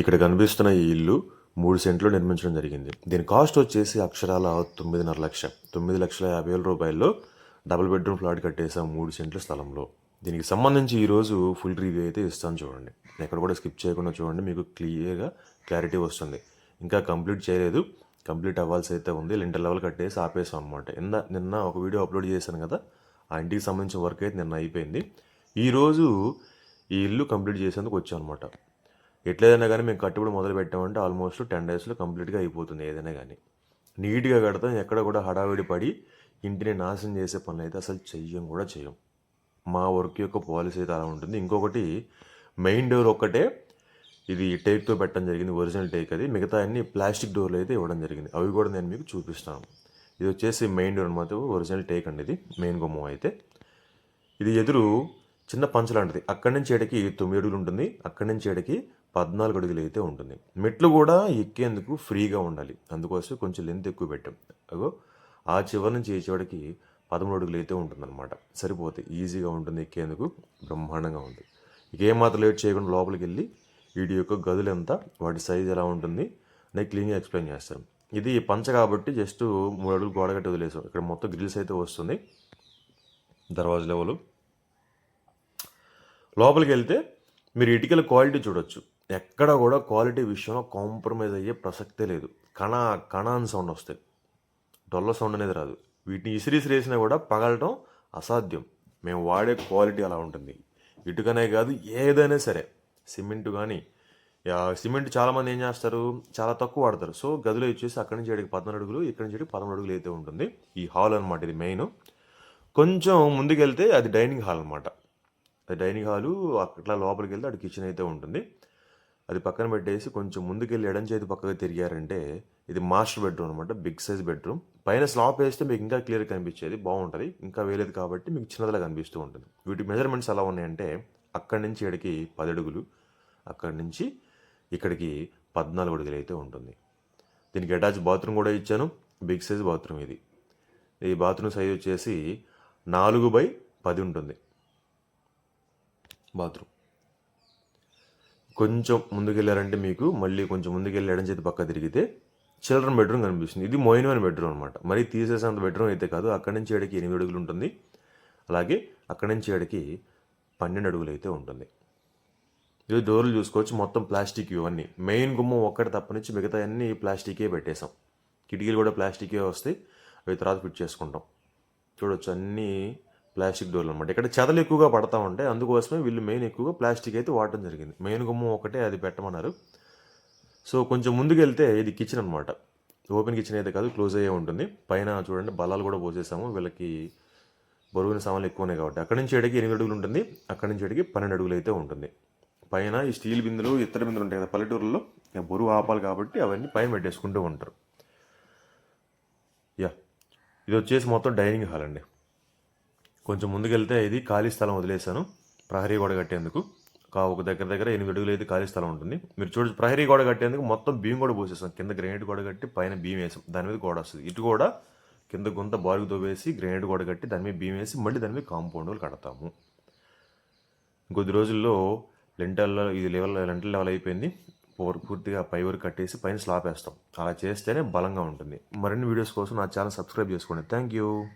ఇక్కడ కనిపిస్తున్న ఈ ఇల్లు మూడు సెంట్లు నిర్మించడం జరిగింది. దీని కాస్ట్ వచ్చేసి అక్షరాల తొమ్మిదిన్నర లక్ష. తొమ్మిది లక్షల యాభై వేల రూపాయల్లో డబుల్ బెడ్రూమ్ ఫ్లాట్ కట్టేసాం మూడు సెంట్ల స్థలంలో. దీనికి సంబంధించి ఈరోజు ఫుల్ రివ్యూ అయితే ఇస్తాను చూడండి. ఎక్కడ కూడా స్కిప్ చేయకుండా చూడండి మీకు క్లియర్గా క్లారిటీ వస్తుంది. ఇంకా కంప్లీట్ చేయలేదు. కంప్లీట్ అవ్వాల్సి అయితే ఉంది. లింటర్ లెవెల్ కట్టేసి ఆపేసాం అనమాట నిన్న నిన్న ఒక వీడియో అప్లోడ్ చేశాను కదా ఆ ఇంటికి సంబంధించిన వర్క్ అయితే నిన్న అయిపోయింది. ఈరోజు ఈ ఇల్లు కంప్లీట్ చేసేందుకు వచ్చాను అనమాట ఎట్లయినా కానీ మేము కట్టుబడి మొదలు పెట్టామంటే ఆల్మోస్ట్ టెన్ డేస్లో కంప్లీట్గా అయిపోతుంది ఏదైనా కానీ. నీట్గా కడతాం ఎక్కడ కూడా హడావిడి పడి ఇంటిని నాశనం చేసే పనులు అయితే అసలు చెయ్యం కూడా చేయం మా వర్క్ యొక్క పాలసీ అయితే అలా ఉంటుంది. ఇంకొకటి మెయిన్ డోర్ ఒక్కటే ఇది టేక్తో పెట్టడం జరిగింది ఒరిజినల్ టేక్ అది. మిగతా అన్ని ప్లాస్టిక్ డోర్లు అయితే ఇవ్వడం జరిగింది. అవి కూడా నేను మీకు చూపిస్తాను. ఇది వచ్చేసి మెయిన్ డోర్ అనమాట ఒరిజినల్ టేక్ అండి ఇది మెయిన్ గుమ్మం అయితే. ఇది ఎదురు చిన్న పంచ లాంటిది. అక్కడి నుంచి ఏడకి తొమ్మిది అడుగులు ఉంటుంది. అక్కడి నుంచి ఏడకి పద్నాలుగు అడుగులు అయితే ఉంటుంది. మెట్లు కూడా ఎక్కేందుకు ఫ్రీగా ఉండాలి. అందుకోసం కొంచెం లెంత్ ఎక్కువ పెట్టాం. అగో ఆ చివరి నుంచి ఈ చివరికి పదమూడు అడుగులు అయితే ఉంటుందన్నమాట. సరిపోతే ఈజీగా ఉంటుంది ఎక్కేందుకు బ్రహ్మాండంగా ఉంది. ఇక ఏమాత్రం లేట్ చేయకుండా లోపలికి వెళ్ళి వీటి యొక్క గదులు ఎంత వాటి సైజ్ ఎలా ఉంటుంది నేను క్లీన్గా ఎక్స్ప్లెయిన్ చేస్తాను. ఇది పంచ కాబట్టి జస్ట్ మూడు అడుగులు గోడ కట్టి వదిలేసాం. ఇక్కడ మొత్తం గ్రిల్స్ అయితే వస్తుంది. దర్వాజ లెవెల్. లోపలికి వెళ్తే మీరు ఇటుకల క్వాలిటీ చూడొచ్చు. ఎక్కడ కూడా క్వాలిటీ విషయంలో కాంప్రమైజ్ అయ్యే ప్రసక్తే లేదు. కణ కణ అని సౌండ్ వస్తాయి. డొల్ల సౌండ్ అనేది రాదు. వీటిని ఇసిరి వేసినా కూడా పగలటం అసాధ్యం. మేము వాడే క్వాలిటీ అలా ఉంటుంది. ఇటుకనే కాదు ఏదైనా సరే. సిమెంట్ కానీ సిమెంట్ చాలామంది ఏం చేస్తారు? చాలా తక్కువ వాడతారు. సో గదిలో ఇచ్చేసి అక్కడి నుంచి ఏడికి పదమూడు అడుగులు ఇక్కడి నుంచి ఏడికి పదమూడు అడుగులు అయితే ఉంటుంది. ఈ హాల్ అనమాట ఇది మెయిన్. కొంచెం ముందుకెళ్తే అది డైనింగ్ హాల్ అనమాట అది డైనింగ్ హాలు అట్లా లోపలికి వెళ్తే అటు కిచెన్ అయితే ఉంటుంది. అది పక్కన పెట్టేసి కొంచెం ముందుకెళ్ళి ఎడం చేతి పక్కగా తిరిగారంటే ఇది మాస్టర్ బెడ్రూమ్ అనమాట బిగ్ సైజ్ బెడ్రూమ్. పైన స్లాప్ వేస్తే మీకు ఇంకా క్లియర్ కనిపించేది బాగుంటుంది. ఇంకా వేయలేదు కాబట్టి మీకు చిన్నదిలా కనిపిస్తూ ఉంటుంది. వీటి మెజర్మెంట్స్ ఎలా ఉన్నాయంటే అక్కడి నుంచి ఇక్కడికి పది అడుగులు అక్కడి నుంచి ఇక్కడికి పద్నాలుగు అడుగులు అయితే ఉంటుంది. దీనికి అటాచ్ బాత్రూమ్ కూడా ఇచ్చాను బిగ్ సైజ్ బాత్రూమ్ ఇది. ఈ బాత్రూమ్ సైజ్ వచ్చేసి నాలుగు బై పది ఉంటుంది. బాత్రూమ్. కొంచెం ముందుకెళ్ళారంటే మీకు మళ్ళీ కొంచెం ముందుకెళ్ళి ఎడం చేతి పక్క తిరిగితే చిల్డ్రన్ బెడ్రూమ్ కనిపిస్తుంది. ఇది మోయినమైన బెడ్రూమ్ అనమాట మరీ తీసేసేంత బెడ్రూమ్ అయితే కాదు. అక్కడి నుంచి ఏడకి ఎనిమిది అడుగులు ఉంటుంది. అలాగే అక్కడి నుంచి ఏడకి పన్నెండు అడుగులు అయితే ఉంటుంది. ఇది డోర్లు చూసుకోవచ్చు. మొత్తం ప్లాస్టిక్ ఇవన్నీ. మెయిన్ గుమ్మం ఒక్కటి తప్పనిచ్చి మిగతా అన్ని ప్లాస్టికే పెట్టేసాం కిటికీలు కూడా ప్లాస్టికే వస్తాయి. అవి తర్వాత ఫిట్ చేసుకుంటాం. చూడొచ్చు. అన్నీ ప్లాస్టిక్ డోర్లు అనమాట ఇక్కడ చెదలు ఎక్కువగా పడతా ఉంటాయి అందుకోసమే వీళ్ళు మెయిన్ ఎక్కువగా ప్లాస్టిక్ అయితే వాడటం జరిగింది. మెయిన్ గుమ్మం ఒకటే అది పెట్టమన్నారు. సో కొంచెం ముందుకెళ్తే ఇది కిచెన్ అనమాట ఓపెన్ కిచెన్ అయితే కాదు క్లోజ్ అయ్యే ఉంటుంది. పైన చూడండి బలాలు కూడా పోసేసాము. వీళ్ళకి బరువుని సామాన్లు ఎక్కువనే కాబట్టి. అక్కడి నుంచి ఎడికి ఎనిమిది అడుగులు ఉంటుంది. అక్కడి నుంచి ఎడికి పన్నెండు అడుగులు అయితే ఉంటుంది. పైన ఈ స్టీల్ బిందులు ఇతర బిందులు ఉంటాయి కదా పల్లెటూరులో బరువు ఆపాలి కాబట్టి అవన్నీ పైన పెట్టేసుకుంటూ ఉంటారు. యా. ఇది వచ్చేసి మొత్తం డైనింగ్ హాల్ అండి. కొంచెం ముందుకెళ్తే ఇది ఖాళీ స్థలం వదిలేశాను. ప్రహరీ గోడ కట్టేందుకు. ఒక దగ్గర దగ్గర ఎనిమిది అడుగులు అయితే ఖాళీ స్థలం ఉంటుంది. మీరు చూడొచ్చు ప్రహరీ గోడ కట్టేందుకు మొత్తం భీమ్ కూడా పోసేసాం. కింద గ్రెనేట్ గోడ కట్టి పైన భీమ్ వేసాం. దాని మీద గోడ వస్తుంది. ఇటు కూడా కింద గుంత బారుగు తోవేసి గ్రెనేట్ గోడ కట్టి దాని మీద భీమ్ వేసి మళ్ళీ దాని మీద కాంపౌండ్లు కడతాము. కొద్ది రోజుల్లో లెంటల్లో ఇది లెవెల్ లెంటల్ లెవెల్ అయిపోయింది. పూర్- పూర్తిగా పై వరకు కట్టేసి పైన స్లాబ్ వేస్తాం. అలా చేస్తేనే బలంగా ఉంటుంది. మరిన్ని వీడియోస్ కోసం నా ఛానల్ సబ్స్క్రైబ్ చేసుకోండి. Thank you.